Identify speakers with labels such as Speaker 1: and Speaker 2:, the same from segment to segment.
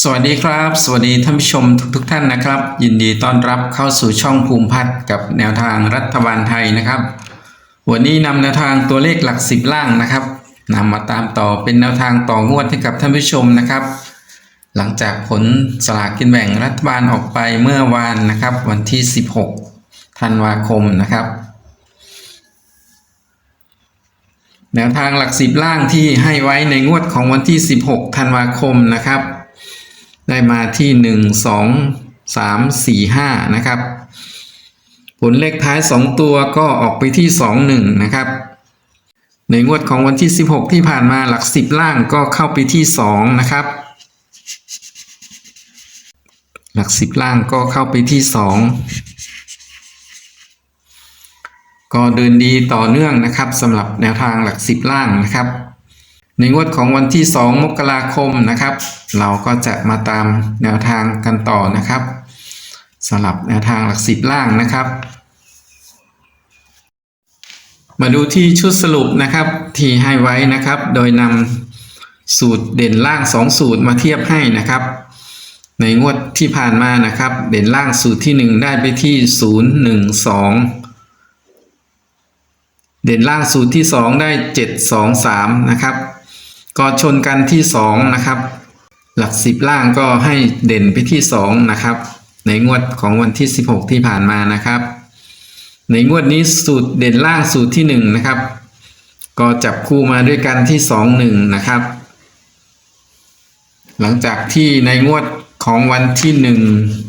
Speaker 1: สวัสดีครับ สวัสดีท่านผู้ชมทุกทท่านนะครับ ยินดีต้อนรับเข้าสู่ช่องภูมิพัฒน์กับแนวทางรัฐบาลไทยนะครับ วันนี้นำแนวทางตัวเลขหลักสิบล่างนะครับนำมาตามต่อเป็นแนวทางต่องวดให้กับท่านผู้ชมนะครับ หลังจากผลสลากกินแบ่งรัฐบาลออกไปเมื่อวานนะครับ วันที่ 16 ธันวาคมนะครับ แนวทางหลักสิบล่างที่ให้ไว้ในงวดของวันที่ 16 ธันวาคมนะครับ ได้มาที่1 2 3 4 5นะครับ ผลเลขท้าย2ตัวก็ออกไปที่2 1นะครับ ในงวดของวันที่16ที่ผ่านมาหลัก10ล่างก็เข้าไปที่2นะครับ หลัก10ล่างก็เข้าไปที่2ก็เดินดีต่อเนื่องนะครับสำหรับแนวทางหลัก10ล่างนะครับ ในงวดของวันที่ 2 มกราคมนะครับ เราก็จะมาตามแนวทางกันต่อนะครับสำหรับแนวทางหลักสิบล่างนะครับ มาดูที่ชุดสรุปนะครับที่ให้ไว้นะครับ โดยนำสูตรเด่นล่าง 2 สูตรมาเทียบให้นะครับ ในงวดที่ผ่านมานะครับ เด่นล่างสูตรที่ 1 ได้ไปที่ 0 1 2เด่นล่างสูตรที่ 2 ได้ 7 2 3 นะครับ ก็ชนกันที่2นะครับ หลัก10ล่างก็ให้เด่นไปที่2นะครับ ในงวดของวันที่ 16 ที่ผ่านมานะครับ ในงวดนี้สูตรเด่นล่างสูตรที่1นะครับ ก็จับคู่มาด้วยกันที่ 2 1 นะครับ หลังจากที่ในงวดของวันที่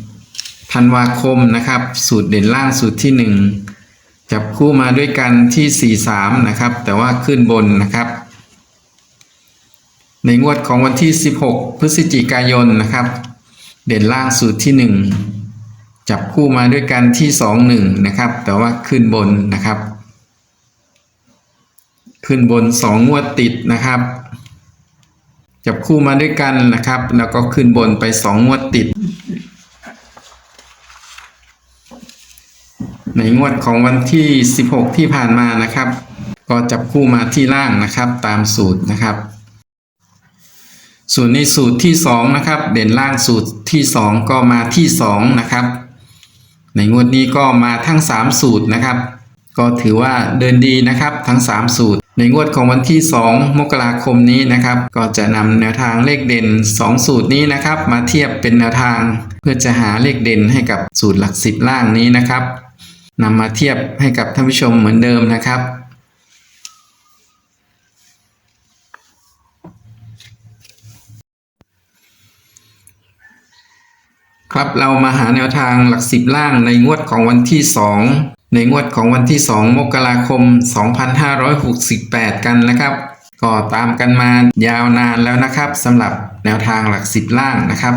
Speaker 1: 1ธันวาคมนะครับ สูตรเด่นล่างสูตรที่ 1 จับคู่มาด้วยกันที่ 43 นะครับ แต่ว่าขึ้นบนนะครับ ในงวดของวันที่ 16 พฤศจิกายนนะครับ เด่นล่างสูตรที่ 1 จับคู่มาด้วยกันที่ 21 นะครับ แต่ว่าขึ้นบนนะครับ ขึ้นบน 2 งวดติดนะครับ จับคู่มาด้วยกันนะครับ แล้วก็ขึ้นบนไป 2 งวดติด ในงวดของวันที่ 16 ที่ผ่านมานะครับ ก็จับคู่มาที่ล่างนะครับ ตามสูตรนะครับ ส่วนในสูตรที่2นะครับเด่นล่างสูตรที่ 2 ก็มาที่2นะครับในงวดนี้ก็มาทั้ง 3 สูตรนะครับ ก็ถือว่าเดินดีนะครับทั้ง 3 สูตร ในงวดของวันที่ 2 มกราคมนี้นะครับ ก็จะนำแนวทางเลขเด่น 2 สูตรนี้นะครับ มาเทียบเป็นแนวทาง เพื่อจะหาเลขเด่นให้กับสูตรหลักสิบล่างนี้นะครับนำมาเทียบให้กับท่านผู้ชมเหมือนเดิมนะครับ ครับเรามาหาแนวทางหลักสิบล่างในงวดของวันที่ 2 ในงวดของวันที่ 2 มกราคม 2568 กันนะครับ ก็ตามกันมายาวนานแล้วนะครับสำหรับแนวทางหลักสิบล่างนะครับ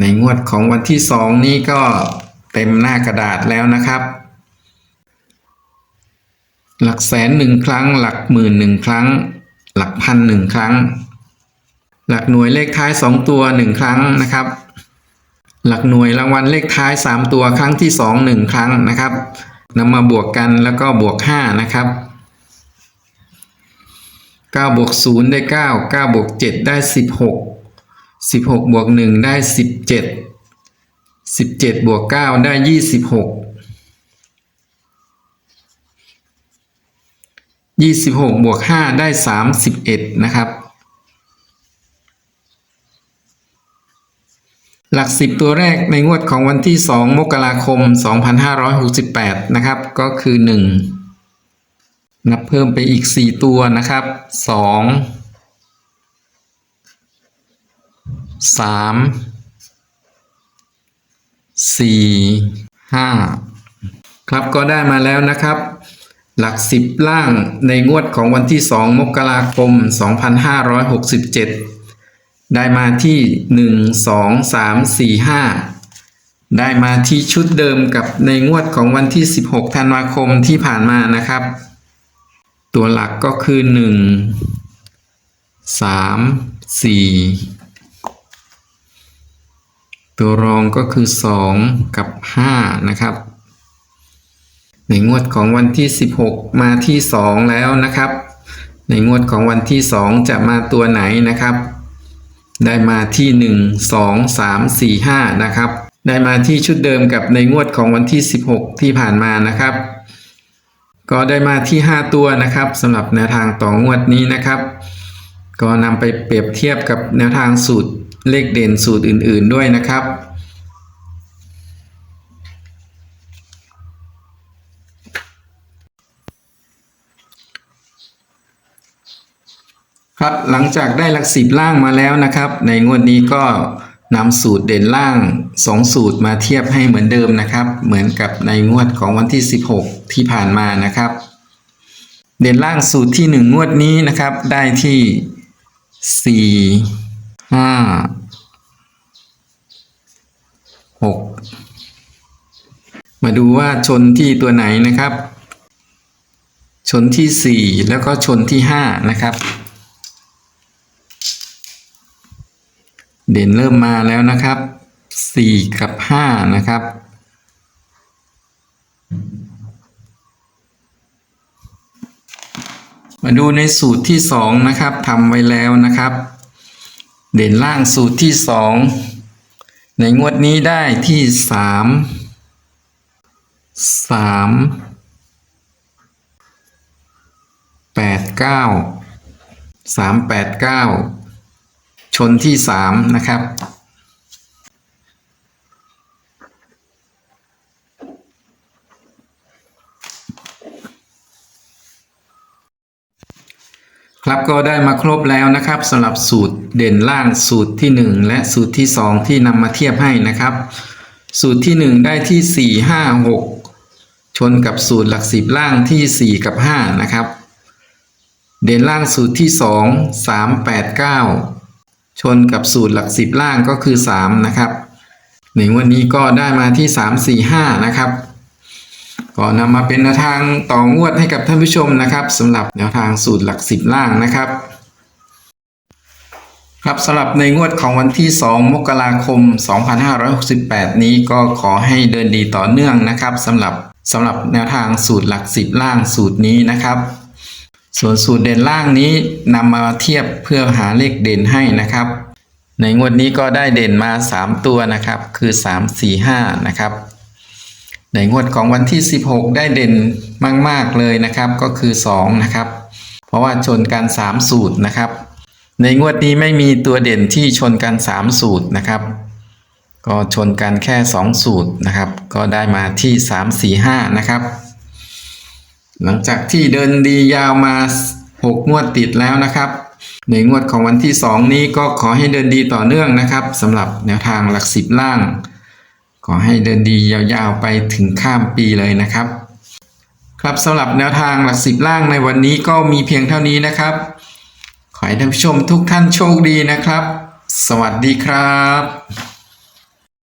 Speaker 1: ในงวดของวันที่ 2 นี้ก็เต็มหน้ากระดาษแล้วนะครับ หลักแสนหนึ่งครั้ง หลักหมื่นหนึ่งครั้ง หลักพันหนึ่งครั้ง หลักหน่วยเลขท้าย 2 ตัว 1 ครั้งนะครับ หลักหน่วยรางวัลเลขท้าย 3 ตัวครั้งที่ 2 1 ครั้งนะครับนำมาบวกกันแล้วก็บวก 5 นะครับ9บวก0ได้ 9 9บวก7ได้ 16 16บวก1ได้ 17 17บวก9ได้ 26 26บวก5ได้ 31 นะครับ หลักสิบตัวแรกในงวดของวันที่ 2 มกราคม 2568 นะครับ ก็คือ 1 นับเพิ่มไปอีก 4 ตัวนะครับ 2 3 4 5 ครับก็ได้มาแล้วนะครับ หลักสิบล่างในงวดของวันที่ 2 มกราคม 2567 ได้มาที่1 2 3 4 5ได้มาที่ชุดเดิมกับในงวดของวันที่ 16 ธันวาคมที่ผ่านมานะครับ ตัวหลักก็คือ 1 3 4 ตัวรองก็คือ 2 กับ 5 นะครับ ในงวดของวันที่ 16 มาที่ 2 แล้วนะครับ ในงวดของวันที่ 2 จะมาตัวไหนนะครับ ได้มาที่หนึ่งสองสามสี่ห้านะครับ ได้มาที่ชุดเดิมกับในงวดของวันที่สิบหกที่ผ่านมานะครับ ก็ได้มาที่ห้าตัวนะครับสำหรับแนวทางต่องวดนี้นะครับ ก็นำไปเปรียบเทียบกับแนวทางสูตรเลขเด่นสูตรอื่น ๆ ด้วยนะครับ ครับหลังจากได้หลักสิบล่างมาแล้วนะครับ ในงวดนี้ก็นำสูตรเด่นล่างสองสูตรมาเทียบให้เหมือนเดิมนะครับ เหมือนกับในงวดของวันที่ 16 ที่ผ่านมานะครับ เด่นล่างสูตรที่หนึ่งงวดนี้นะครับ ได้ที่สี่ห้าหกมาดูว่าชนที่ตัวไหนนะครับ ชนที่สี่แล้วก็ชนที่ห้านะครับ เด่นเริ่มมาแล้วนะครับ 4 กับ 5 นะครับ มาดูในสูตรที่ 2 นะครับทำไว้แล้วนะครับ เด่นล่างสูตรที่ 2 ในงวดนี้ได้ที่ 3 3 8 9 3 8 9 ชนที่สามนะครับ ครับก็ได้มาครบแล้วนะครับสำหรับสูตรเด่นล่างสูตรที่ 1 และสูตรที่ 2 ที่นำมาเทียบให้นะครับ สูตรที่ 1 ได้ที่ 4 5 6ชนกับสูตรหลักสิบล่างที่ 4 กับ 5 นะครับ เด่นล่างสูตรที่ 2 3 8 9 ชนกับสูตรหลักสิบล่างก็คือ 3 นะครับในวันนี้ก็ได้มาที่ 3 4 5 นะครับ ก็นำมาเป็นแนวทางต่องวดให้กับท่านผู้ชมนะครับสำหรับแนวทางสูตรหลักสิบล่างนะครับ ครับสำหรับในงวดของวันที่ 2 มกราคม 2568 นี้ก็ขอให้เดินดีต่อเนื่องนะครับสำหรับสำหรับแนวทางสูตรหลักสิบล่างสูตรนี้นะครับ ส่วนสูตรเด่นล่างนี้นำมาเทียบเพื่อหาเลขเด่นให้นะครับ ในงวดนี้ก็ได้เด่นมา 3 ตัวนะครับ คือ 3 4 5 นะครับ ในงวดของวันที่ 16 ได้เด่นมาก ๆ เลยนะครับ ก็คือ 2 นะครับ เพราะว่าชนกัน 3 สูตรนะครับ ในงวดนี้ไม่มีตัวเด่นที่ชนกัน 3 สูตรนะครับ ก็ชนกันแค่ 2 สูตรนะครับ ก็ได้มาที่ 3 4 5 นะครับ หลังจากที่เดินดียาวมา 6 งวดติดแล้วนะครับ ในงวดของวันที่ 2 นี้ก็ขอให้เดินดีต่อเนื่องนะครับสำหรับแนวทางหลักสิบล่าง ขอให้เดินดียาวๆไปถึงข้ามปีเลยนะครับ ครับสำหรับแนวทางหลักสิบล่างในวันนี้ก็มีเพียงเท่านี้นะครับ ขอให้ท่านผู้ชมทุกท่านโชคดีนะครับ สวัสดีครับ